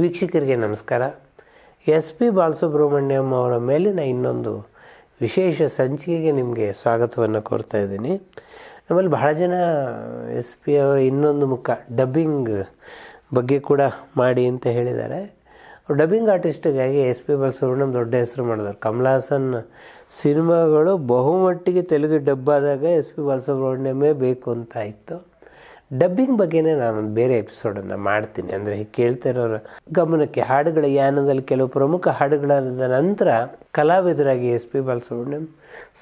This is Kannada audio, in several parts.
ವೀಕ್ಷಕರಿಗೆ ನಮಸ್ಕಾರ. ಎಸ್ ಪಿ ಬಾಲಸುಬ್ರಹ್ಮಣ್ಯಂ ಅವರ ಮೇಲಿನ ಇನ್ನೊಂದು ವಿಶೇಷ ಸಂಚಿಕೆಗೆ ನಿಮಗೆ ಸ್ವಾಗತವನ್ನು ಕೋರ್ತಾ ಇದ್ದೀನಿ. ನಮ್ಮಲ್ಲಿ ಬಹಳ ಜನ ಎಸ್ ಪಿ ಅವರ ಇನ್ನೊಂದು ಮುಖ, ಡಬ್ಬಿಂಗ್ ಬಗ್ಗೆ ಕೂಡ ಮಾಡಿ ಅಂತ ಹೇಳಿದ್ದಾರೆ. ಡಬ್ಬಿಂಗ್ ಆರ್ಟಿಸ್ಟಿಗಾಗಿ ಎಸ್ ಪಿ ಬಾಲಸುಬ್ರಹ್ಮಣ್ಯಂ ದೊಡ್ಡ ಹೆಸರು ಮಾಡಿದ್ರು ಕಮಲಾಸನ್ ಸಿನಿಮಾಗಳು ಬಹುಮಟ್ಟಿಗೆ ತೆಲುಗು ಡಬ್ ಆದಾಗ ಎಸ್ ಪಿ ಬಾಲಸುಬ್ರಹ್ಮಣ್ಯಮೇ ಬೇಕು ಅಂತ ಇತ್ತು. ಡಬ್ಬಿಂಗ್ ಬಗ್ಗೆನೇ ನಾನೊಂದು ಬೇರೆ ಎಪಿಸೋಡನ್ನು ಮಾಡ್ತೀನಿ. ಅಂದರೆ ಕೇಳ್ತಾ ಇರೋರ, ಗಮನಕ್ಕೆ ಹಾಡುಗಳ ಯಾನದಲ್ಲಿ ಕೆಲವು ಪ್ರಮುಖ ಹಾಡುಗಳಾದ ನಂತರ ಕಲಾವಿದರಾಗಿ ಎಸ್ ಪಿ ಬಾಲಸುಬ್ರಹ್ಮಣ್ಯಂ,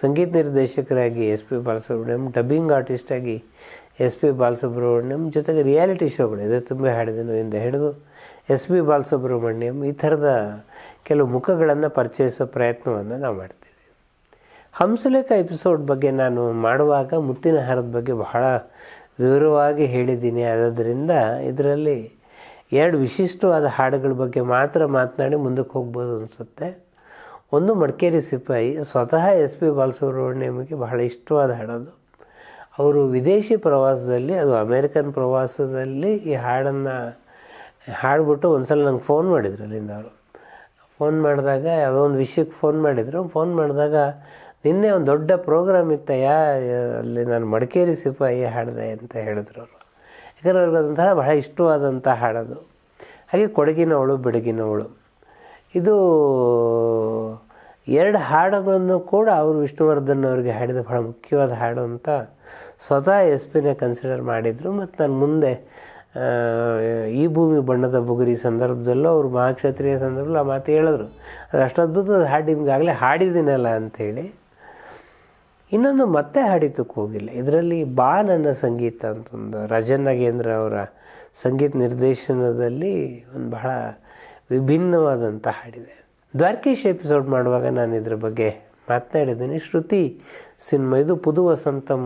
ಸಂಗೀತ ನಿರ್ದೇಶಕರಾಗಿ ಎಸ್ ಪಿ ಬಾಲಸುಬ್ರಹ್ಮಣ್ಯಂ ಡಬ್ಬಿಂಗ್ ಆರ್ಟಿಸ್ಟಾಗಿ ಎಸ್ ಪಿ ಬಾಲಸುಬ್ರಹ್ಮಣ್ಯಂ, ಜೊತೆಗೆ ರಿಯಾಲಿಟಿ ಶೋಗಳು ಇದೆ. ತುಂಬ ಹಾಡಿದನು ಇಂದ ಹಿಡಿದು ಎಸ್ ಪಿ ಬಾಲಸುಬ್ರಹ್ಮಣ್ಯಂ ಈ ಥರದ ಕೆಲವು ಮುಖಗಳನ್ನು ಪರಿಚಯಿಸೋ ಪ್ರಯತ್ನವನ್ನು ನಾವು ಮಾಡ್ತೀವಿ. ಹಂಸಲೇಖ ಎಪಿಸೋಡ್ ಬಗ್ಗೆ ನಾನು ಮಾಡುವಾಗ ಮುತ್ತಿನ ಹಾರದ ಬಗ್ಗೆ ಬಹಳ ವಿವರವಾಗಿ ಹೇಳಿದ್ದೀನಿ. ಆದ್ದರಿಂದ ಇದರಲ್ಲಿ ಎರಡು ವಿಶಿಷ್ಟವಾದ ಹಾಡುಗಳ ಬಗ್ಗೆ ಮಾತ್ರ ಮಾತನಾಡಿ ಮುಂದಕ್ಕೆ ಹೋಗ್ಬೋದು ಅನಿಸುತ್ತೆ. ಒಂದು ಮಡಿಕೇರಿ ಸಿಪಾಯಿ, ಸ್ವತಃ ಎಸ್ ಪಿ ಬಾಲಸುಬ್ರಹ್ಮಣ್ಯಮಿಗೆ ಬಹಳ ಇಷ್ಟವಾದ ಹಾಡೋದು. ಅವರು ವಿದೇಶಿ ಪ್ರವಾಸದಲ್ಲಿ, ಅದು ಅಮೇರಿಕನ್ ಪ್ರವಾಸದಲ್ಲಿ ಈ ಹಾಡನ್ನು ಹಾಡ್ಬಿಟ್ಟು ಒಂದು ಸಲ ನಂಗೆ ಫೋನ್ ಮಾಡಿದರು ಅಲ್ಲಿಂದ ಅವರು. ಫೋನ್ ಮಾಡಿದಾಗ ಯಾವುದೋ ಒಂದು ವಿಷಯಕ್ಕೆ ಫೋನ್ ಮಾಡಿದರು. ಫೋನ್ ಮಾಡಿದಾಗ ನಿನ್ನೆ ಒಂದು ದೊಡ್ಡ ಪ್ರೋಗ್ರಾಮ್ ಇತ್ತಯ್ಯ ಅಲ್ಲಿ ನಾನು ಮಡಿಕೇರಿ ಸಿಪಾಯಿ ಹಾಡಿದೆ ಅಂತ ಹೇಳಿದ್ರು ಅವರು. ಯಾಕಂದ್ರೆ ಅವ್ರಿಗೆ ಅದೊಂಥರ ಬಹಳ ಇಷ್ಟವಾದಂಥ ಹಾಡೋದು. ಹಾಗೆ ಕೊಡಗಿನವಳು, ಬೆಡಗಿನವಳು. ಇದು ಎರಡು ಹಾಡುಗಳನ್ನು ಕೂಡ ಅವರು ವಿಷ್ಣುವರ್ಧನ್ ಅವರಿಗೆ ಹಾಡಿದ ಬಹಳ ಮುಖ್ಯವಾದ ಹಾಡು ಅಂತ ಸ್ವತಃ ಎಸ್ ಪಿನೇ ಕನ್ಸಿಡರ್ ಮಾಡಿದರು. ಮತ್ತು ನಾನು ಮುಂದೆ ಈ ಭೂಮಿ ಬಣ್ಣದ ಬುಗುರಿ ಸಂದರ್ಭದಲ್ಲೂ ಅವರು ಮಹಾಕ್ಷತ್ರಿಯ ಸಂದರ್ಭದಲ್ಲಿ ಆ ಮಾತು ಹೇಳಿದ್ರು. ಅದು ಅಷ್ಟು ಅದ್ಭುತ ಹಾಡು ನಿಮ್ಗಾಗಲೇ ಹಾಡಿದ್ದೀನಲ್ಲ ಅಂಥೇಳಿ ಇನ್ನೊಂದು ಮತ್ತೆ ಹಾಡಿತು ಹೋಗಿಲ್ಲ. ಇದರಲ್ಲಿ ಬಾ ನನ್ನ ಸಂಗೀತ ಅಂತಂದು ರಾಜನ್ ನಾಗೇಂದ್ರ ಅವರ ಸಂಗೀತ ನಿರ್ದೇಶನದಲ್ಲಿ ಒಂದು ಬಹಳ ವಿಭಿನ್ನವಾದಂಥ ಹಾಡಿದೆ. ದ್ವಾರಕೀಶ್ ಎಪಿಸೋಡ್ ಮಾಡುವಾಗ ನಾನು ಇದ್ರ ಬಗ್ಗೆ ಮಾತನಾಡಿದ್ದೀನಿ. ಶ್ರುತಿ ಸಿನಿಮಾ, ಇದು ಪುದು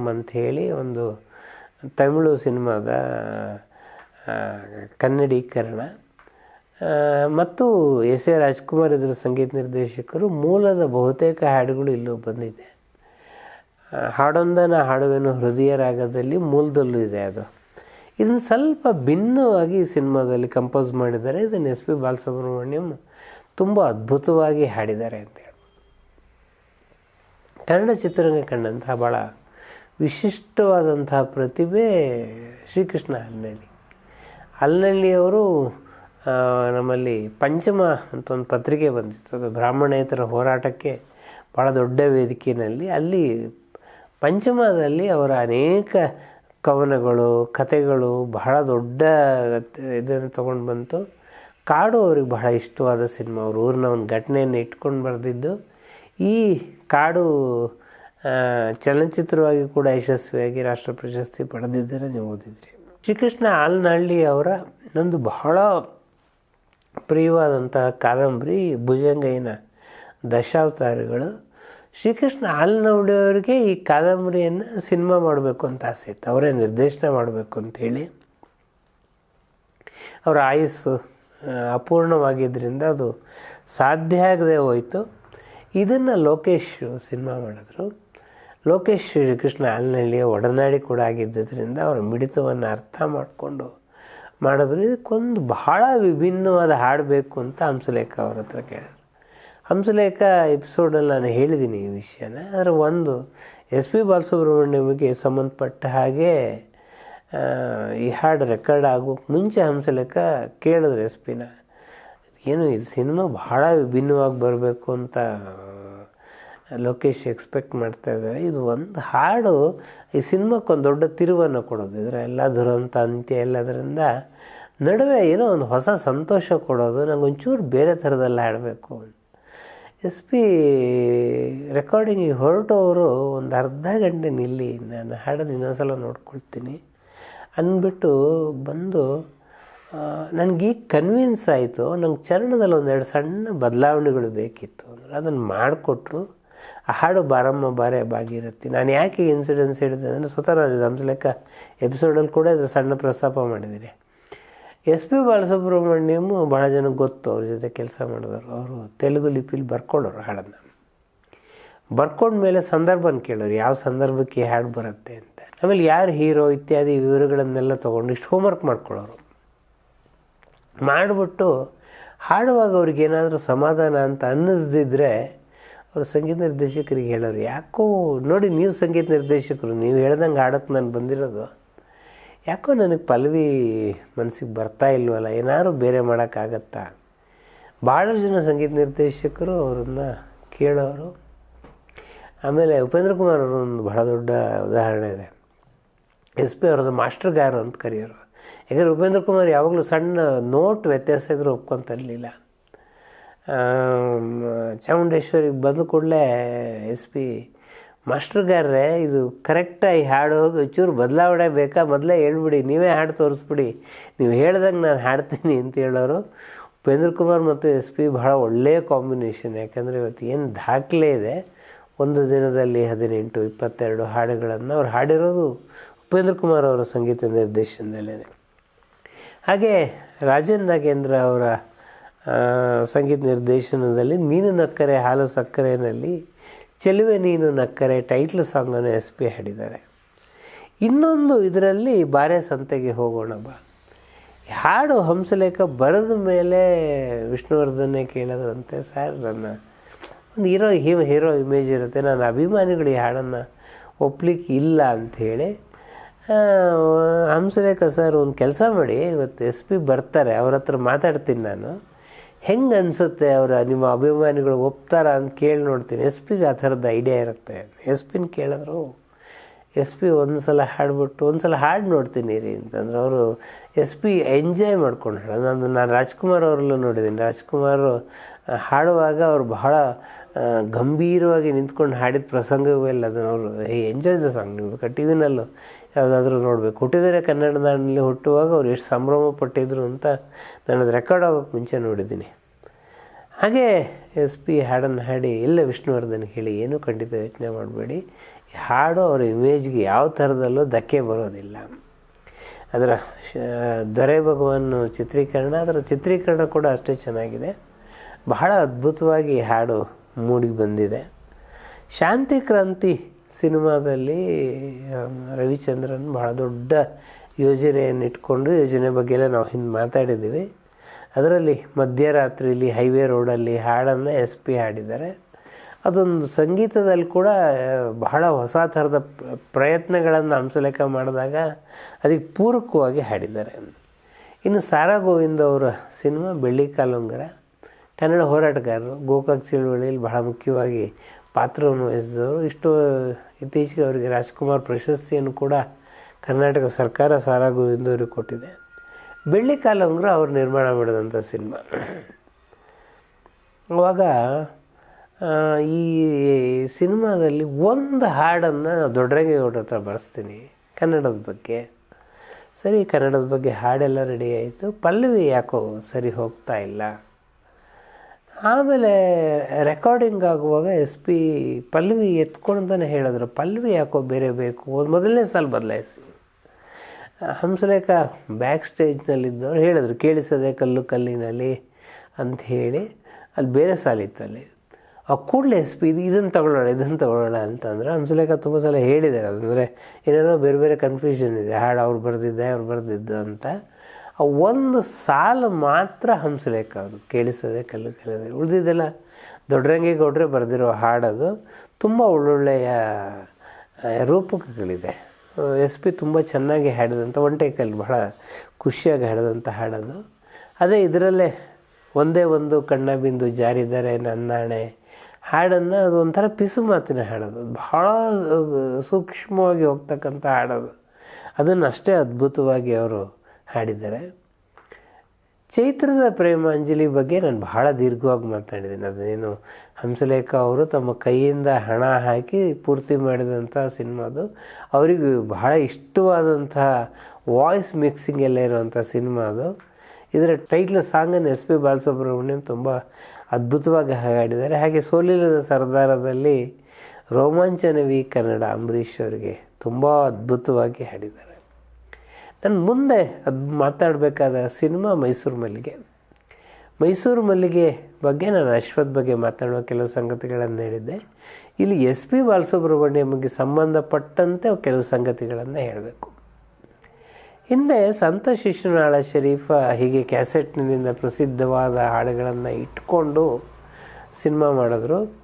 ಅಂತ ಹೇಳಿ ಒಂದು ತಮಿಳು ಸಿನಿಮಾದ ಕನ್ನಡೀಕರಣ. ಮತ್ತು ಎಸ್ ಎ ರಾಜ್ಕುಮಾರ್ ಇದರ ಸಂಗೀತ ನಿರ್ದೇಶಕರು ಮೂಲದ ಬಹುತೇಕ ಹಾಡುಗಳು ಇಲ್ಲೂ ಬಂದಿದೆ. ಹಾಡೊಂದನ ಹಾಡುವೆನು ಹೃದಯ ರಾಗದಲ್ಲಿ ಮೂಲದಲ್ಲೂ ಇದೆ ಅದು. ಇದನ್ನು ಸ್ವಲ್ಪ ಭಿನ್ನವಾಗಿ ಈ ಸಿನಿಮಾದಲ್ಲಿ ಕಂಪೋಸ್ ಮಾಡಿದ್ದಾರೆ. ಇದನ್ನು ಎಸ್ ಪಿ ಬಾಲಸುಬ್ರಹ್ಮಣ್ಯಂ ತುಂಬ ಅದ್ಭುತವಾಗಿ ಹಾಡಿದ್ದಾರೆ ಅಂತ ಹೇಳ್ಬೋದು ಕನ್ನಡ ಚಿತ್ರರಂಗ ಕಂಡಂತಹ ಭಾಳ ವಿಶಿಷ್ಟವಾದಂತಹ ಪ್ರತಿಭೆ ಶ್ರೀಕೃಷ್ಣ ಅಲ್ನಳ್ಳಿ ಅಲ್ನಳ್ಳಿ ಅವರು ನಮ್ಮಲ್ಲಿ ಪಂಚಮ ಅಂತ ಒಂದು ಪತ್ರಿಕೆ ಬಂದಿತ್ತು. ಅದು ಬ್ರಾಹ್ಮಣೇತರ ಹೋರಾಟಕ್ಕೆ ಭಾಳ ದೊಡ್ಡ ವೇದಿಕೆಯಲ್ಲಿ ಅಲ್ಲಿ ಪಂಚಮದಲ್ಲಿ ಅವರ ಅನೇಕ ಕವನಗಳು, ಕಥೆಗಳು ಬಹಳ ದೊಡ್ಡ ಇದನ್ನು ತೊಗೊಂಡು ಬಂತು. ಕಾಡು ಅವ್ರಿಗೆ ಬಹಳ ಇಷ್ಟವಾದ ಸಿನಿಮಾ ಅವ್ರ. ಊರಿನ ಒಂದು ಘಟನೆಯನ್ನು ಇಟ್ಕೊಂಡು ಬರೆದಿದ್ದು. ಈ ಕಾಡು ಚಲನಚಿತ್ರವಾಗಿ ಕೂಡ ಯಶಸ್ವಿಯಾಗಿ ರಾಷ್ಟ್ರ ಪ್ರಶಸ್ತಿ ಪಡೆದಿದ್ದರೆ ನೀವು ಓದಿದ್ರಿ. ಶ್ರೀಕೃಷ್ಣ ಆಲ್ನಹಳ್ಳಿ ಅವರ ನಂದು ಬಹಳ ಪ್ರಿಯವಾದಂತಹ ಕಾದಂಬರಿ ಭುಜಂಗೈನ ದಶಾವತಾರಗಳು. ಶ್ರೀಕೃಷ್ಣ ಆಲ್ನಹಳ್ಳಿಯವರಿಗೆ ಈ ಕಾದಂಬರಿಯನ್ನು ಸಿನಿಮಾ ಮಾಡಬೇಕು ಅಂತ ಆಸೆ ಇತ್ತು. ಅವರೇ ನಿರ್ದೇಶನ ಮಾಡಬೇಕು ಅಂತೇಳಿ ಅವರ ಆಯಸ್ಸು ಅಪೂರ್ಣವಾಗಿದ್ದರಿಂದ ಅದು ಸಾಧ್ಯ ಆಗದೆ ಹೋಯಿತು. ಇದನ್ನು ಲೋಕೇಶ್ ಸಿನಿಮಾ ಮಾಡಿದ್ರು. ಲೋಕೇಶ್ ಶ್ರೀಕೃಷ್ಣ ಆಲ್ನಹಳ್ಳಿಯ ಒಡನಾಡಿ ಕೂಡ ಆಗಿದ್ದರಿಂದ ಅವರ ಮಿಡಿತವನ್ನು ಅರ್ಥ ಮಾಡಿಕೊಂಡು ಮಾಡಿದ್ರು. ಇದಕ್ಕೊಂದು ಬಹಳ ವಿಭಿನ್ನವಾದ ಹಾಡಬೇಕು ಅಂತ ಹಂಸಲೇಖ ಅವ್ರ ಹತ್ರ ಕೇಳಿದ್ರು. ಹಂಸಲೇಖ ಎಪಿಸೋಡಲ್ಲಿ ನಾನು ಹೇಳಿದ್ದೀನಿ ಈ ವಿಷಯನ. ಆದರೆ ಒಂದು, ಎಸ್ ಪಿ ಬಾಲಸುಬ್ರಹ್ಮಣ್ಯಮಿಗೆ ಸಂಬಂಧಪಟ್ಟ ಹಾಗೆ ಈ ಹಾಡು ರೆಕಾರ್ಡ್ ಆಗೋಕ್ಕೆ ಮುಂಚೆ ಹಂಸಲೇಖ ಕೇಳಿದ್ರು ಎಸ್ ಪಿನ ಏನು ಇದು ಸಿನಿಮಾ ಬಹಳ ವಿಭಿನ್ನವಾಗಿ ಬರಬೇಕು ಅಂತ ಲೋಕೇಶ್ ಎಕ್ಸ್ಪೆಕ್ಟ್ ಮಾಡ್ತಾ ಇದ್ದಾರೆ. ಇದು ಒಂದು ಹಾಡು, ಈ ಸಿನಿಮಾಕ್ಕೆ ಒಂದು ದೊಡ್ಡ ತಿರುವನ್ನು ಕೊಡೋದು. ಇದರ ಎಲ್ಲ ದುರಂತ, ಅಂತ್ಯ ಎಲ್ಲದರಿಂದ ನಡುವೆ ಏನೋ ಒಂದು ಹೊಸ ಸಂತೋಷ ಕೊಡೋದು. ನಂಗೆ ಒಂಚೂರು ಬೇರೆ ಥರದಲ್ಲಿ ಹಾಡಬೇಕು ಎಸ್ ಪಿ ರೆಕಾರ್ಡಿಂಗಿಗೆ ಹೊರಟವರು ಒಂದು ಅರ್ಧ ಗಂಟೆ ನಿಲ್ಲಿ, ನಾನು ಹಾಡೋದು ಇನ್ನೊಂದ್ಸಲ ನೋಡ್ಕೊಳ್ತೀನಿ ಅಂದ್ಬಿಟ್ಟು ಬಂದು ನನಗೀಗ ಕನ್ವಿನ್ಸ್ ಆಯಿತು, ನಂಗೆ ಚರಣದಲ್ಲಿ ಒಂದೆರಡು ಸಣ್ಣ ಬದಲಾವಣೆಗಳು ಬೇಕಿತ್ತು. ಅಂದರೆ ಅದನ್ನು ಮಾಡಿಕೊಟ್ರು. ಆ ಹಾಡು ಬಾರಮ್ಮ ಬಾರೆ ಬಾಗಿರುತ್ತೆ. ನಾನು ಯಾಕೆ ಇನ್ಸಿಡೆನ್ಸ್ ಹೇಳಿದೆ ಅಂದರೆ ಸ್ವತಃ ನಾನು ಹಂಸಲೇಖ ಎಪಿಸೋಡಲ್ಲಿ ಕೂಡ ಇದು ಸಣ್ಣ ಪ್ರಸ್ತಾಪ ಮಾಡಿದ್ದೀನಿ. ಎಸ್ ಪಿ ಬಾಲಸುಬ್ರಹ್ಮಣ್ಯಮ್ ಭಾಳ ಜನಕ್ಕೆ ಗೊತ್ತು ಅವ್ರ ಜೊತೆ ಕೆಲಸ ಮಾಡಿದವರು. ಅವರು ತೆಲುಗು ಲಿಪಿಲಿ ಬರ್ಕೊಳ್ಳೋರು ಹಾಡನ್ನು. ಬರ್ಕೊಂಡ್ಮೇಲೆ ಸಂದರ್ಭನ ಕೇಳೋರು, ಯಾವ ಸಂದರ್ಭಕ್ಕೆ ಹಾಡು ಬರುತ್ತೆ ಅಂತ. ಆಮೇಲೆ ಯಾರು ಹೀರೋ ಇತ್ಯಾದಿ ವಿವರಗಳನ್ನೆಲ್ಲ ತೊಗೊಂಡು ಇಷ್ಟು ಹೋಮ್ವರ್ಕ್ ಮಾಡ್ಕೊಳ್ಳೋರು. ಮಾಡಿಬಿಟ್ಟು ಹಾಡುವಾಗ ಅವ್ರಿಗೇನಾದರೂ ಸಮಾಧಾನ ಅಂತ ಅನ್ನಿಸ್ದಿದ್ರೆ ಅವರು ಸಂಗೀತ ನಿರ್ದೇಶಕರಿಗೆ ಹೇಳೋರು, ಯಾಕೋ ನೋಡಿ ನೀವು ಸಂಗೀತ ನಿರ್ದೇಶಕರು, ನೀವು ಹೇಳ್ದಂಗೆ ಹಾಡೋಕ್ಕೆ ನಾನು ಬಂದಿರೋದು. ಯಾಕೋ ನನಗೆ ಪಲ್ವಿ ಮನಸ್ಸಿಗೆ ಬರ್ತಾ ಇಲ್ವಲ್ಲ? ಏನಾದರೂ ಬೇರೆ ಮಾಡೋಕ್ಕಾಗತ್ತಾ? ಭಾಳಷ್ಟು ಜನ ಸಂಗೀತ ನಿರ್ದೇಶಕರು ಅವರನ್ನು ಕೇಳೋರು. ಆಮೇಲೆ ಉಪೇಂದ್ರ ಕುಮಾರ್ ಅವರೊಂದು ಬಹಳ ದೊಡ್ಡ ಉದಾಹರಣೆ ಇದೆ. ಎಸ್ ಪಿ ಅವ್ರದ್ದು ಮಾಸ್ಟರ್ ಗಾರು ಅಂತ ಕರೆಯೋರು. ಯಾಕಂದರೆ ಉಪೇಂದ್ರ ಕುಮಾರ್ ಯಾವಾಗಲೂ ಸಣ್ಣ ನೋಟ್ ವ್ಯತ್ಯಾಸ ಇದ್ರೂ ಇರಲಿಲ್ಲ. ಚಾಮುಂಡೇಶ್ವರಿಗೆ ಬಂದ ಕೂಡಲೇ ಎಸ್ ಪಿ ಮಾಸ್ಟರ್ಗಾರ್ರೆ, ಇದು ಕರೆಕ್ಟಾಗಿ ಹಾಡು ಹೋಗಿ ಚೂರು ಬದಲಾವಣೆ ಬೇಕಾ? ಮೊದಲೇ ಹೇಳ್ಬಿಡಿ, ನೀವೇ ಹಾಡು ತೋರಿಸ್ಬಿಡಿ. ನೀವು ಹೇಳ್ದಂಗೆ ನಾನು ಹಾಡ್ತೀನಿ ಅಂತ ಹೇಳೋರು ಉಪೇಂದ್ರ ಕುಮಾರ್ ಮತ್ತು ಎಸ್ ಪಿ ಬಹಳ ಒಳ್ಳೆಯ ಕಾಂಬಿನೇಷನ್. ಯಾಕಂದರೆ ಇವತ್ತು ಏನು ದಾಖಲೆ ಇದೆ? ಒಂದು ದಿನದಲ್ಲಿ ಹದಿನೆಂಟು, ಇಪ್ಪತ್ತೆರಡು ಹಾಡುಗಳನ್ನು ಅವ್ರು ಹಾಡಿರೋದು ಉಪೇಂದ್ರ ಕುಮಾರ್ ಅವರ ಸಂಗೀತ ನಿರ್ದೇಶನದಲ್ಲೇ ಹಾಗೆ ರಾಜನ್ ನಾಗೇಂದ್ರ ಅವರ ಸಂಗೀತ ನಿರ್ದೇಶನದಲ್ಲಿ ಮೀನು ನಕ್ಕರೆ ಹಾಲು ಸಕ್ಕರೆನಲ್ಲಿ ಚೆಲುವೆ ನೀನು ನಕ್ಕರೆ ಟೈಟ್ಲ್ ಸಾಂಗನ್ನು ಎಸ್ ಪಿ ಹಾಡಿದ್ದಾರೆ. ಇನ್ನೊಂದು ಇದರಲ್ಲಿ ಬಾರೆ ಸಂತೆಗೆ ಹೋಗೋಣ ಬಾ. ಹಾಡು ಹಂಸಲೇಖ ಬರೆದ ಮೇಲೆ ವಿಷ್ಣುವರ್ಧನ್ ಕೇಳಿದ್ರಂತೆ ಸರ್ ನನ್ನ. ಒಂದು ಹೀರೋ ಹೀರೋ ಹೀರೋ ಇಮೇಜ್ ಇರುತ್ತೆ. ನಾನು ಅಭಿಮಾನಿಗಳು ಈ ಹಾಡನ್ನು ಒಪ್ಲಿಕ್ಕೆ ಇಲ್ಲ ಅಂಥೇಳಿ ಹಂಸಲೇಖ ಸರ್ ಒಂದು ಕೆಲಸ ಮಾಡಿ, ಇವತ್ತು ಎಸ್ ಪಿ ಬರ್ತಾರೆ, ಅವ್ರ ಹತ್ರ ಮಾತಾಡ್ತೀನಿ ನಾನು. ಹೆಂಗೆ ಅನಿಸುತ್ತೆ ಅವರ? ನಿಮ್ಮ ಅಭಿಮಾನಿಗಳು ಒಪ್ತಾರ ಅಂತ ಕೇಳಿ ನೋಡ್ತೀನಿ. ಎಸ್ ಪಿಗೆ ಆ ಥರದ್ದು ಐಡಿಯಾ ಇರುತ್ತೆ. ಎಸ್ ಪಿನ ಕೇಳಿದ್ರು ಎಸ್ ಪಿ ಒಂದು ಸಲ ಹಾಡ್ಬಿಟ್ಟು ಒಂದು ಸಲ ಹಾಡು ನೋಡ್ತೀನಿ ರೀ ಅಂತಂದ್ರೆ. ಅವರು ಎಸ್ ಪಿ ಎಂಜಾಯ್ ಮಾಡ್ಕೊಂಡು ಹಾಡೋದು ನಾನು ನಾನು ರಾಜ್ಕುಮಾರ್ ಅವರಲ್ಲೂ ನೋಡಿದ್ದೀನಿ. ರಾಜ್ಕುಮಾರ್ ಹಾಡುವಾಗ ಅವರು ಬಹಳ ಗಂಭೀರವಾಗಿ ನಿಂತ್ಕೊಂಡು ಹಾಡಿದ ಪ್ರಸಂಗವೂ ಇಲ್ಲ. ಅದನ್ನು ಅವರು ಎಂಜಾಯ್ ದ ಸಾಂಗ್ ನೀವು ಟಿ ವಿನಲ್ಲೂ ಯಾವುದಾದ್ರೂ ನೋಡಬೇಕು. ಹುಟ್ಟಿದರೆ ಕನ್ನಡ ನಾಡಿನಲ್ಲಿ ಹುಟ್ಟುವಾಗ ಅವ್ರು ಎಷ್ಟು ಸಂಭ್ರಮ ಪಟ್ಟಿದ್ರು ಅಂತ ನಾನು ಅದು ರೆಕಾರ್ಡ್ ಆಗೋಕ್ಕೆ ಮುಂಚೆ ನೋಡಿದ್ದೀನಿ. ಹಾಗೆ ಎಸ್ ಪಿ ಹಾಡನ್ನು ಹಾಡಿ ಎಲ್ಲ ವಿಷ್ಣುವರ್ಧನ್ ಹೇಳಿ, ಏನೂ ಖಂಡಿತ ಯೋಚನೆ ಮಾಡಬೇಡಿ. ಹಾಡು ಅವರ ಇಮೇಜ್ಗೆ ಯಾವ ಥರದಲ್ಲೂ ಧಕ್ಕೆ ಬರೋದಿಲ್ಲ. ಅದರ ದೊರೆ ಭಗವಾನ್ ಚಿತ್ರೀಕರಣ, ಅದರ ಚಿತ್ರೀಕರಣ ಕೂಡ ಅಷ್ಟೇ ಚೆನ್ನಾಗಿದೆ. ಬಹಳ ಅದ್ಭುತವಾಗಿ ಹಾಡು ಮೂಡಿ ಬಂದಿದೆ. ಶಾಂತಿ ಕ್ರಾಂತಿ ಸಿನಿಮಾದಲ್ಲಿ ರವಿಚಂದ್ರನ್ ಬಹಳ ದೊಡ್ಡ ಯೋಜನೆಯನ್ನು ಇಟ್ಕೊಂಡು ಯೋಜನೆ ಬಗ್ಗೆ ಎಲ್ಲ ನಾವು ಹಿಂದೆ ಮಾತಾಡಿದ್ದೀವಿ. ಅದರಲ್ಲಿ ಮಧ್ಯರಾತ್ರಿಯಲ್ಲಿ ಹೈವೇ ರೋಡಲ್ಲಿ ಹಾಡನ್ನು ಎಸ್ ಪಿ ಹಾಡಿದ್ದಾರೆ. ಅದೊಂದು ಸಂಗೀತದಲ್ಲಿ ಕೂಡ ಬಹಳ ಹೊಸ ಥರದ ಪ್ರಯತ್ನಗಳನ್ನು ಹಂಸಲೇಖ ಮಾಡಿದಾಗ ಅದಕ್ಕೆ ಪೂರಕವಾಗಿ ಹಾಡಿದ್ದಾರೆ. ಇನ್ನು ಸಾರಾ ಗೋವಿಂದ ಅವರ ಸಿನಿಮಾ ಬೆಳ್ಳಿ ಕಾಲುಂಗರ, ಕನ್ನಡ ಹೋರಾಟಗಾರರು, ಗೋಕಾಕ್ ಚಳುವಳಿಯಲ್ಲಿ ಬಹಳ ಮುಖ್ಯವಾಗಿ ಪಾತ್ರವನ್ನು ವಹಿಸಿದವರು. ಇಷ್ಟು ಇತ್ತೀಚೆಗೆ ಅವರಿಗೆ ರಾಜ್ಕುಮಾರ್ ಪ್ರಶಸ್ತಿಯನ್ನು ಕೂಡ ಕರ್ನಾಟಕ ಸರ್ಕಾರ ಸಾರಾ ಗೋವಿಂದ ಅವರಿಗೆ ಕೊಟ್ಟಿದೆ. ಬೆಳ್ಳಿ ಕಾಲಂಗ್ರು ಅವರು ನಿರ್ಮಾಣ ಮಾಡಿದಂಥ ಸಿನಿಮಾ. ಅವಾಗ ಈ ಸಿನಿಮಾದಲ್ಲಿ ಒಂದು ಹಾಡನ್ನು ದೊಡ್ಡರಂಗೇಗೌಡ್ರ ಹತ್ರ ಬಳಸ್ತೀನಿ, ಕನ್ನಡದ ಬಗ್ಗೆ. ಸರಿ, ಕನ್ನಡದ ಬಗ್ಗೆ ಹಾಡೆಲ್ಲ ರೆಡಿ ಆಯಿತು. ಪಲ್ಲವಿ ಯಾಕೋ ಸರಿ ಹೋಗ್ತಾ ಇಲ್ಲ. ಆಮೇಲೆ ರೆಕಾರ್ಡಿಂಗ್ ಆಗುವಾಗ ಎಸ್ ಪಿ ಪಲ್ವಿ ಎತ್ಕೊಂಡಂತಾನೆ ಹೇಳಿದ್ರು. ಪಲ್ವಿ ಯಾಕೋ ಬೇರೆ ಬೇಕು? ಮೊದಲನೇ ಸಲ ಬದಲಾಯಿಸಿ. ಹಂಸಲೇಖ ಬ್ಯಾಕ್ ಸ್ಟೇಜ್ನಲ್ಲಿದ್ದವ್ರು ಹೇಳಿದ್ರು, ಕೇಳಿಸದೆ ಕಲ್ಲು ಕಲ್ಲಿನಲ್ಲಿ ಅಂತ ಹೇಳಿ ಅಲ್ಲಿ ಬೇರೆ ಸಾಲಿತ್ತು ಅಲ್ಲಿ ಆ ಕೂಡಲೇ ಎಸ್ ಪಿ ಇದು ಇದನ್ನು ತಗೊಳ್ಳೋಣ ಇದನ್ನು ತಗೊಳ್ಳೋಣ ಅಂತಂದ್ರೆ ಹಂಸಲೇಖ ತುಂಬ ಸಲ ಹೇಳಿದ್ದಾರೆ. ಅದಂದರೆ ಏನೇನೋ ಬೇರೆ ಬೇರೆ ಕನ್ಫ್ಯೂಷನ್ ಇದೆ. ಹಾಡು ಅವ್ರು ಬರೆದಿದ್ದೆ, ಅವ್ರು ಬರೆದಿದ್ದು ಅಂತ. ಆ ಒಂದು ಸಾಲು ಮಾತ್ರ ಹಂಸಲೇಖ ಅವ್ರದ್ದು ಕೇಳಿಸದೆ, ಕಲ್ಲು ಕಲಿದೆ ಉಳಿದಿದ್ದೆಲ್ಲ ದೊಡ್ಡರಂಗೇಗೌಡ್ರೆ ಬರೆದಿರೋ ಹಾಡದು ತುಂಬ ಒಳ್ಳೊಳ್ಳೆಯ ರೂಪಕಗಳಿದೆ. ಎಸ್ ಪಿ ತುಂಬ ಚೆನ್ನಾಗಿ ಹಾಡಿದಂಥ ಒಂಟೆ ಟೇಕಲ್ಲಿ ಬಹಳ ಖುಷಿಯಾಗಿ ಹಾಡಿದಂಥ ಹಾಡೋದು. ಅದೇ ಇದರಲ್ಲೇ ಒಂದೇ ಒಂದು ಕಣ್ಣ ಬಿಂದು ಜಾರಿದರೆ ನನ್ನಾಣೆ ಹಾಡನ್ನು ಅದು ಒಂಥರ ಪಿಸು ಮಾತಿನ ಹಾಡೋದು. ಅದು ಬಹಳ ಸೂಕ್ಷ್ಮವಾಗಿ ಹೋಗ್ತಕ್ಕಂಥ ಹಾಡೋದು. ಅದನ್ನು ಅಷ್ಟೇ ಅದ್ಭುತವಾಗಿ ಅವರು ಹಾಡಿದ್ದಾರೆ. ಚೈತ್ರದ ಪ್ರೇಮಾಂಜಲಿ ಬಗ್ಗೆ ನಾನು ಬಹಳ ದೀರ್ಘವಾಗಿ ಮಾತಾಡಿದ್ದೀನಿ. ಅದೇನು ಹಂಸಲೇಖ ಅವರು ತಮ್ಮ ಕೈಯಿಂದ ಹಣ ಹಾಕಿ ಪೂರ್ತಿ ಮಾಡಿದಂಥ ಸಿನಿಮಾದು ಅವರಿಗೆ ಬಹಳ ಇಷ್ಟವಾದಂತಹ ವಾಯ್ಸ್ ಮಿಕ್ಸಿಂಗ್ ಎಲ್ಲ ಇರುವಂಥ ಸಿನಿಮಾ ಅದು. ಇದರ ಟೈಟ್ಲ್ ಸಾಂಗನ್ನು ಎಸ್ ಪಿ ಬಾಲಸುಬ್ರಹ್ಮಣ್ಯಂ ತುಂಬ ಅದ್ಭುತವಾಗಿ ಹಾಡಿದ್ದಾರೆ. ಹಾಗೆ ಸೋಲಿಲ್ಲದ ಸರ್ದಾರದಲ್ಲಿ ರೋಮಾಂಚನವಿ ಕನ್ನಡ ಅಂಬರೀಷ್ ಅವರಿಗೆ ತುಂಬ ಅದ್ಭುತವಾಗಿ ಹಾಡಿದ್ದಾರೆ. ನಾನು ಮುಂದೆ ಅದು ಮಾತಾಡಬೇಕಾದ ಸಿನಿಮಾ ಮೈಸೂರು ಮಲ್ಲಿಗೆ. ಮೈಸೂರು ಮಲ್ಲಿಗೆ ಬಗ್ಗೆ ನಾನು ಅಶ್ವಥ್ ಬಗ್ಗೆ ಮಾತಾಡುವ ಕೆಲವು ಸಂಗತಿಗಳನ್ನು ಹೇಳಿದ್ದೆ. ಇಲ್ಲಿ ಎಸ್ ಪಿ ಬಾಲಸುಬ್ರಹ್ಮಣ್ಯಮ್ಗೆ ಸಂಬಂಧಪಟ್ಟಂತೆ ಕೆಲವು ಸಂಗತಿಗಳನ್ನು ಹೇಳಬೇಕು. ಹಿಂದೆ ಸಂತ ಶಿಶುನಾಳ ಶರೀಫ ಹೀಗೆ ಕ್ಯಾಸೆಟ್ನಿಂದ ಪ್ರಸಿದ್ಧವಾದ ಹಾಡುಗಳನ್ನು ಇಟ್ಕೊಂಡು ಸಿನಿಮಾ ಮಾಡಿದ್ರು.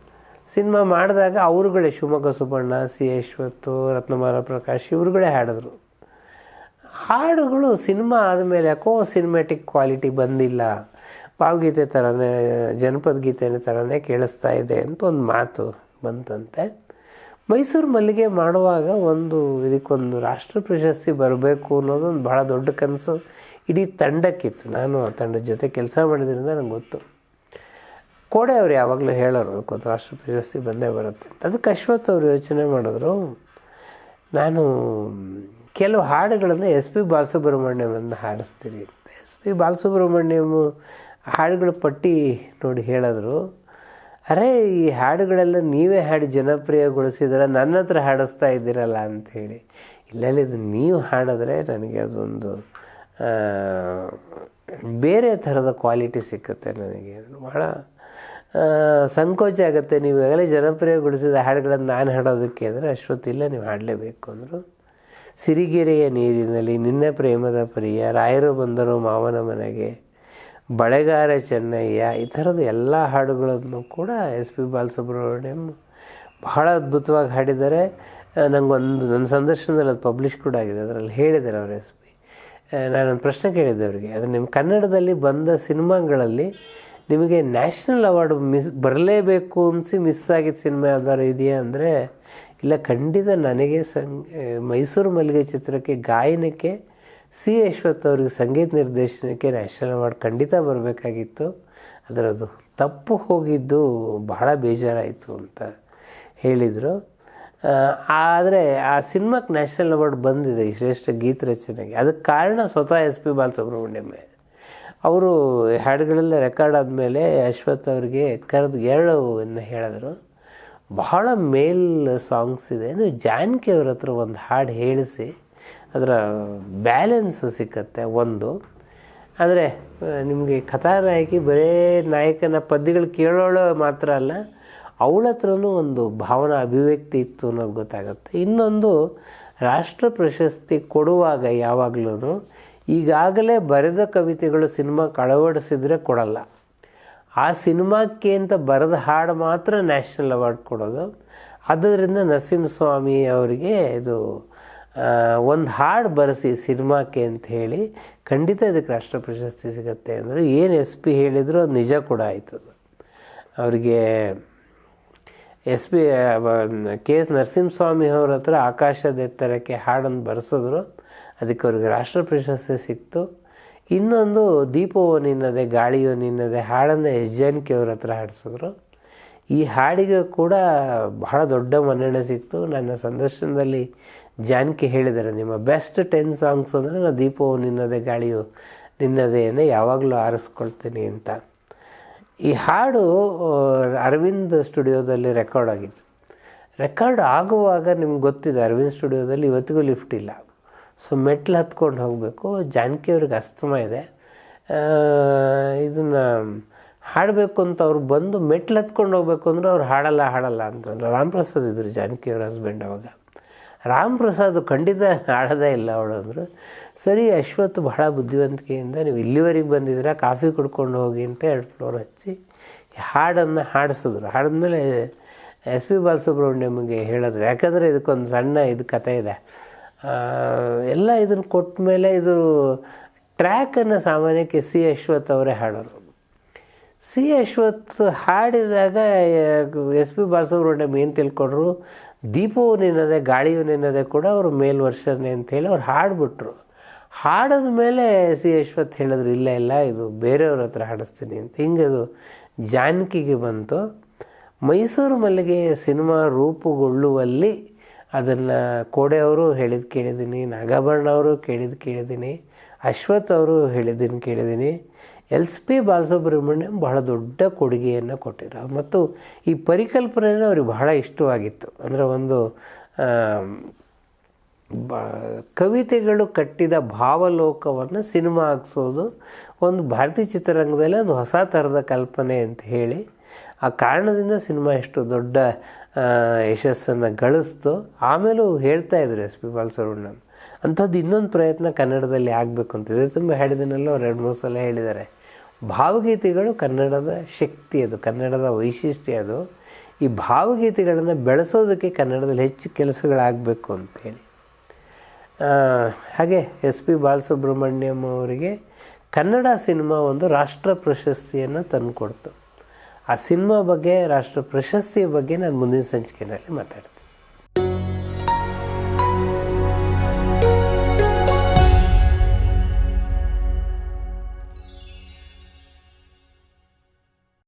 ಸಿನಿಮಾ ಮಾಡಿದಾಗ ಅವರುಗಳೇ ಶಿವಮೊಗ್ಗ ಸುಬ್ಬಣ್ಣ ಸಿ ಅಶ್ವಥ್, ರತ್ನಮಾಲ ಪ್ರಕಾಶ್, ಇವರುಗಳೇ ಹಾಡಿದ್ರು. ಹಾಡುಗಳು ಸಿನಿಮಾ ಆದಮೇಲೆ ಯಾಕೋ ಸಿನಿಮ್ಯಾಟಿಕ್ ಕ್ವಾಲಿಟಿ ಬಂದಿಲ್ಲ. ಭಾವಗೀತೆ ಥರನೇ ಜನಪದ ಗೀತೆ ಥರನೇ ಕೇಳಿಸ್ತಾ ಇದೆ ಅಂತ ಒಂದು ಮಾತು ಬಂತಂತೆ. ಮೈಸೂರು ಮಲ್ಲಿಗೆ ಮಾಡುವಾಗ ಒಂದು ಇದಕ್ಕೊಂದು ರಾಷ್ಟ್ರ ಪ್ರಶಸ್ತಿ ಬರಬೇಕು ಅನ್ನೋದು ಒಂದು ಭಾಳ ದೊಡ್ಡ ಕನಸು ಇಡೀ ತಂಡಕ್ಕಿತ್ತು. ನಾನು ಆ ತಂಡದ ಜೊತೆ ಕೆಲಸ ಮಾಡಿದ್ರಿಂದ ನಂಗೆ ಗೊತ್ತು. ಕೋಡೆ ಅವ್ರು ಯಾವಾಗಲೂ ಹೇಳೋರು ಅದಕ್ಕೊಂದು ರಾಷ್ಟ್ರ ಪ್ರಶಸ್ತಿ ಬಂದೇ ಬರುತ್ತೆ ಅಂತ. ಅದಕ್ಕೆ ಅಶ್ವಥ್ ಅವರು ಯೋಚನೆ ಮಾಡಿದ್ರು, ನಾನು ಕೆಲವು ಹಾಡುಗಳನ್ನು ಎಸ್ ಪಿ ಬಾಲಸುಬ್ರಹ್ಮಣ್ಯಮನ್ನು ಹಾಡಿಸ್ತೀನಿ ಅಂತ ಎಸ್ ಪಿ ಬಾಲಸುಬ್ರಹ್ಮಣ್ಯಮು ಹಾಡುಗಳ ಪಟ್ಟಿ ನೋಡಿ ಹೇಳಿದ್ರು. ಅರೇ, ಈ ಹಾಡುಗಳೆಲ್ಲ ನೀವೇ ಹಾಡಿ ಜನಪ್ರಿಯಗೊಳಿಸಿದ್ರೆ ನನ್ನ ಹತ್ರ ಹಾಡಿಸ್ತಾ ಇದ್ದೀರಲ್ಲ ಅಂಥೇಳಿ. ಇಲ್ಲೆಲ್ಲ ಇದು ನೀವು ಹಾಡಿದ್ರೆ ನನಗೆ ಅದೊಂದು ಬೇರೆ ಥರದ ಕ್ವಾಲಿಟಿ ಸಿಕ್ಕುತ್ತೆ ನನಗೆ. ಭಾಳ ಸಂಕೋಚ ಆಗುತ್ತೆ. ನೀವು ಈಗಾಗಲೇ ಜನಪ್ರಿಯಗೊಳಿಸಿದ ಹಾಡುಗಳನ್ನು ನಾನು ಹಾಡೋದಕ್ಕೆ ಅಂದರೆ ಅಷ್ಟೊತ್ತಿಲ್ಲ, ನೀವು ಹಾಡಲೇಬೇಕು ಅಂದರು. ಸಿರಿಗೆರೆಯ ನೀರಿನಲ್ಲಿ ನಿನ್ನ ಪ್ರೇಮದ ಪ್ರಿಯ ರಾಯರು ಬಂದರು ಮಾವನ ಮನೆಗೆ. ಬಳೆಗಾರ ಚೆನ್ನಯ್ಯ ಈ ಥರದ ಎಲ್ಲ ಹಾಡುಗಳನ್ನು ಕೂಡ ಎಸ್ ಪಿ ಬಾಲಸುಬ್ರಹ್ಮಣ್ಯಂ ಬಹಳ ಅದ್ಭುತವಾಗಿ ಹಾಡಿದ್ದಾರೆ. ನನಗೊಂದು ನನ್ನ ಸಂದರ್ಶನದಲ್ಲಿ ಅದು ಪಬ್ಲಿಷ್ ಕೂಡ ಆಗಿದೆ. ಅದರಲ್ಲಿ ಹೇಳಿದ್ದಾರೆ ಅವರು ಎಸ್ ಪಿ. ನಾನೊಂದು ಪ್ರಶ್ನೆ ಕೇಳಿದ್ದೆ ಅವರಿಗೆ. ಅದು ನಿಮ್ಮ ಕನ್ನಡದಲ್ಲಿ ಬಂದ ಸಿನಿಮಾಗಳಲ್ಲಿ ನಿಮಗೆ ನ್ಯಾಷನಲ್ ಅವಾರ್ಡ್ ಮಿಸ್, ಬರಲೇಬೇಕು ಅನಿಸಿ ಮಿಸ್ ಆಗಿದ್ದ ಸಿನಿಮಾ ಯಾವ್ದಾದ್ರು ಇದೆಯಾ? ಅಂದರೆ ಇಲ್ಲ, ಖಂಡಿತ ನನಗೆ ಸಂ ಮೈಸೂರು ಮಲ್ಲಿಗೆ ಚಿತ್ರಕ್ಕೆ ಗಾಯನಕ್ಕೆ ಸಿ ಯಶ್ವತ್ ಅವ್ರಿಗೆ ಸಂಗೀತ ನಿರ್ದೇಶನಕ್ಕೆ ನ್ಯಾಷನಲ್ ಅವಾರ್ಡ್ ಖಂಡಿತ ಬರಬೇಕಾಗಿತ್ತು. ಅದರದು ತಪ್ಪು ಹೋಗಿದ್ದು ಬಹಳ ಬೇಜಾರಾಯಿತು ಅಂತ ಹೇಳಿದರು. ಆದರೆ ಆ ಸಿನಿಮಾಕ್ಕೆ ನ್ಯಾಷನಲ್ ಅವಾರ್ಡ್ ಬಂದಿದೆ ಶ್ರೇಷ್ಠ ಗೀತ ರಚನೆಗೆ. ಅದಕ್ಕೆ ಕಾರಣ ಸ್ವತಃ ಎಸ್ ಪಿ ಬಾಲಸುಬ್ರಹ್ಮಣ್ಯಮೇ ಅವರು ಹಾಡುಗಳೆಲ್ಲ ರೆಕಾರ್ಡ್ ಆದಮೇಲೆ ಅಶ್ವಥ್ ಅವರಿಗೆ ಕರೆದು ಎರಡು ಹೇಳಿದ್ರು. ಬಹಳ ಮೇಲ್ ಸಾಂಗ್ಸ್ ಇದೆ. ಜಾನಕಿ ಅವ್ರ ಹತ್ರ ಒಂದು ಹಾಡು ಹೇಳಿಸಿ. ಅದರ ಬ್ಯಾಲೆನ್ಸ್ ಸಿಕ್ಕತ್ತೆ ಒಂದು. ಆದರೆ ನಿಮಗೆ ಕಥಾನಾಯಕಿ ಬರೇ ನಾಯಕನ ಪದ್ಯಗಳು ಕೇಳೋಳು ಮಾತ್ರ ಅಲ್ಲ, ಅವಳ ಹತ್ರನೂ ಒಂದು ಭಾವನಾ ಅಭಿವ್ಯಕ್ತಿ ಇತ್ತು ಅನ್ನೋದು ಗೊತ್ತಾಗುತ್ತೆ. ಇನ್ನೊಂದು, ರಾಷ್ಟ್ರ ಪ್ರಶಸ್ತಿ ಕೊಡುವಾಗ ಯಾವಾಗಲೂ ಈಗಾಗಲೇ ಬರೆದ ಕವಿತೆಗಳು ಸಿನಿಮಾಕ್ಕೆ ಅಳವಡಿಸಿದ್ರೆ ಕೊಡಲ್ಲ. ಆ ಸಿನಿಮಾಕ್ಕೆ ಅಂತ ಬರೆದ ಹಾಡು ಮಾತ್ರ ನ್ಯಾಷನಲ್ ಅವಾರ್ಡ್ ಕೊಡೋದು. ಆದ್ದರಿಂದ ನರಸಿಂಹಸ್ವಾಮಿ ಅವರಿಗೆ ಇದು ಒಂದು ಹಾಡು ಬರೆಸಿ ಸಿನಿಮಾಕ್ಕೆ ಅಂತ ಹೇಳಿ ಖಂಡಿತ ಇದಕ್ಕೆ ರಾಷ್ಟ್ರ ಪ್ರಶಸ್ತಿ ಸಿಗುತ್ತೆ ಅಂದರೆ ಏನು ಎಸ್ ಪಿ ಹೇಳಿದ್ರು ಅದು ನಿಜ ಕೂಡ ಆಯ್ತದು ಅವರಿಗೆ S P K S Narasimhaswamy ಅವ್ರ ಹತ್ರ ಆಕಾಶದ ಎತ್ತರಕ್ಕೆ ಹಾಡನ್ನು ಬರೆಸಿದ್ರು. ಅದಕ್ಕೆ ಅವ್ರಿಗೆ ರಾಷ್ಟ್ರ ಪ್ರಶಸ್ತಿ ಸಿಕ್ತು. ಇನ್ನೊಂದು ದೀಪವೋ ನಿನ್ನದೆ, ಗಾಳಿಯೋ ನಿನ್ನದೆ, ಹಾಡನ್ನು ಎಸ್ ಜಾನಕಿ ಅವ್ರ ಹತ್ರ ಹಾಡಿಸಿದ್ರು. ಈ ಹಾಡಿಗೆ ಕೂಡ ಬಹಳ ದೊಡ್ಡ ಮನ್ನಣೆ ಸಿಕ್ತು. ನನ್ನ ಸಂದರ್ಶನದಲ್ಲಿ ಜಾನಕಿ ಹೇಳಿದ್ದಾರೆ, ನಿಮ್ಮ ಬೆಸ್ಟ್ ಟೆನ್ ಸಾಂಗ್ಸ್ ಅಂದರೆ ನಾನು ದೀಪವು ನಿನ್ನದೆ, ಗಾಳಿಯು ನಿನ್ನದೇನೆ ಯಾವಾಗಲೂ ಆರಿಸ್ಕೊಳ್ತೀನಿ ಅಂತ. ಈ ಹಾಡು ಅರವಿಂದ್ ಸ್ಟುಡಿಯೋದಲ್ಲಿ ರೆಕಾರ್ಡ್ ಆಗಿತ್ತು. ರೆಕಾರ್ಡ್ ಆಗುವಾಗ ನಿಮ್ಗೆ ಗೊತ್ತಿದೆ, ಅರವಿಂದ್ ಸ್ಟುಡಿಯೋದಲ್ಲಿ ಇವತ್ತಿಗೂ ಲಿಫ್ಟ್ ಇಲ್ಲ. ಸೊ ಮೆಟ್ಲು ಹತ್ಕೊಂಡು ಹೋಗಬೇಕು. ಜಾನಕಿ ಅವ್ರಿಗೆ ಅಸ್ತಮ ಇದೆ. ಇದನ್ನು ಹಾಡಬೇಕು ಅಂತ ಅವ್ರು ಬಂದು ಮೆಟ್ಲು ಹತ್ಕೊಂಡು ಹೋಗ್ಬೇಕು ಅಂದ್ರೆ ಅವ್ರು ಹಾಡಲ್ಲ ಹಾಡಲ್ಲ ಅಂತಂದ್ರೆ ರಾಮಪ್ರಸಾದ್ ಇದ್ರು ಜಾನಕಿ ಅವ್ರ ಹಸ್ಬೆಂಡ್ ಅವಾಗ. ರಾಮಪ್ರಸಾದ್ ಖಂಡಿತ ಹಾಡೋದೇ ಇಲ್ಲ ಅವಳು ಅಂದರು. ಸರಿ ಅಶ್ವತ್ ಬಹಳ ಬುದ್ಧಿವಂತಿಕೆಯಿಂದ ನೀವು ಇಲ್ಲಿವರೆಗೆ ಬಂದಿದ್ದೀರಾ, ಕಾಫಿ ಕುಡ್ಕೊಂಡು ಹೋಗಿ ಅಂತ ಎರಡು ಫ್ಲೋರ್ ಹಚ್ಚಿ ಹಾಡನ್ನು ಹಾಡಿಸಿದ್ರು. ಹಾಡಿದ್ಮೇಲೆ ಎಸ್ ಪಿ ಬಾಲಸುಬ್ರಹ್ಮಣ್ಯಮ್ಗೆ ಹೇಳಿದ್ರು. ಯಾಕಂದರೆ ಇದಕ್ಕೊಂದು ಸಣ್ಣ ಇದು ಕಥೆ ಇದೆ. ಎಲ್ಲ ಇದನ್ನು ಕೊಟ್ಟ ಮೇಲೆ ಇದು ಟ್ರ್ಯಾಕನ್ನು ಸಾಮಾನ್ಯಕ್ಕೆ ಸಿ ಅಶ್ವಥ್ ಅವರೇ ಹಾಡೋರು. ಸಿ ಅಶ್ವಥ್ ಹಾಡಿದಾಗ ಎಸ್ ಪಿ ಬಾಲಸುಬ್ರಹ್ಮಣ್ಯಂ ಏನು ತಿಳ್ಕೊಂಡ್ರು? ದೀಪವು ನಿನ್ನದೆ, ಗಾಳಿಯು ನಿನ್ನದೆ ಕೂಡ ಅವರು ಮೇಲ್ ವರ್ಷನೇ ಅಂತೇಳಿ ಅವ್ರು ಹಾಡ್ಬಿಟ್ರು. ಹಾಡಿದ ಮೇಲೆ ಸಿ ಅಶ್ವಥ್ ಹೇಳಿದ್ರು, ಇಲ್ಲ ಇಲ್ಲ, ಇದು ಬೇರೆಯವ್ರ ಹತ್ರ ಹಾಡಿಸ್ತೀನಿ ಅಂತ. ಹಿಂಗೆ ಅದು ಜಾನಕಿಗೆ ಬಂತು. ಮೈಸೂರು ಮಲ್ಲಿಗೆ ಸಿನಿಮಾ ರೂಪುಗೊಳ್ಳುವಲ್ಲಿ ಅದನ್ನು ಕೋಡೆ ಅವರು ಹೇಳಿದ್ದು ಕೇಳಿದ್ದೀನಿ ನಾಗಾಭರಣ ಅವರು ಕೇಳಿದ್ದು ಕೇಳಿದ್ದೀನಿ ಅಶ್ವಥ್ ಅವರು ಹೇಳಿದ್ದನ್ನು ಕೇಳಿದ್ದೀನಿ ಎಲ್ಸ್ ಪಿ ಬಾಲಸುಬ್ರಹ್ಮಣ್ಯಂ ಬಹಳ ದೊಡ್ಡ ಕೊಡುಗೆಯನ್ನು ಕೊಟ್ಟಿದ್ರು ಮತ್ತು ಈ ಪರಿಕಲ್ಪನೆ ಅವ್ರಿಗೆ ಬಹಳ ಇಷ್ಟವಾಗಿತ್ತು. ಅಂದರೆ ಒಂದು ಬ, ಕವಿತೆಗಳು ಕಟ್ಟಿದ ಭಾವಲೋಕವನ್ನು ಸಿನಿಮಾ ಹಾಕ್ಸೋದು ಒಂದು ಭಾರತೀಯ ಚಿತ್ರರಂಗದಲ್ಲಿ ಒಂದು ಹೊಸ ಥರದ ಕಲ್ಪನೆ ಅಂತ ಹೇಳಿ ಆ ಕಾರಣದಿಂದ ಸಿನಿಮಾ ಎಷ್ಟು ದೊಡ್ಡ ಯಶಸ್ಸನ್ನು ಗಳಿಸ್ತು ಆಮೇಲೂ ಹೇಳ್ತಾ ಇದ್ರು ಎಸ್ ಪಿ ಬಾಲಸುಬ್ರಹ್ಮಣ್ಯಂ ಅಂಥದ್ದು ಇನ್ನೊಂದು ಪ್ರಯತ್ನ ಕನ್ನಡದಲ್ಲಿ ಆಗಬೇಕು ಅಂತ ಇದೆ. ತುಂಬ ಹೇಳಿದನೆಲ್ಲ, ಅವ್ರು ಎರಡು ಮೂರು ಸಲ ಹೇಳಿದ್ದಾರೆ. ಭಾವಗೀತೆಗಳು ಕನ್ನಡದ ಶಕ್ತಿ ಅದು, ಕನ್ನಡದ ವೈಶಿಷ್ಟ್ಯ ಅದು. ಈ ಭಾವಗೀತೆಗಳನ್ನು ಬೆಳೆಸೋದಕ್ಕೆ ಕನ್ನಡದಲ್ಲಿ ಹೆಚ್ಚು ಕೆಲಸಗಳಾಗಬೇಕು ಅಂತೇಳಿ. ಹಾಗೆ ಎಸ್ ಪಿ ಬಾಲಸುಬ್ರಹ್ಮಣ್ಯಂ ಅವರಿಗೆ ಕನ್ನಡ ಸಿನಿಮಾ ಒಂದು ರಾಷ್ಟ್ರ ಪ್ರಶಸ್ತಿಯನ್ನು ತಂದುಕೊಡ್ತು. ಆ ಸಿನಿಮಾ ಬಗ್ಗೆ ರಾಷ್ಟ್ರ ಪ್ರಶಸ್ತಿಯ ಬಗ್ಗೆ ನಾನು ಮುಂದಿನ ಸಂಚಿಕೆಯಲ್ಲಿ ಮಾತಾಡ್ತೀನಿ.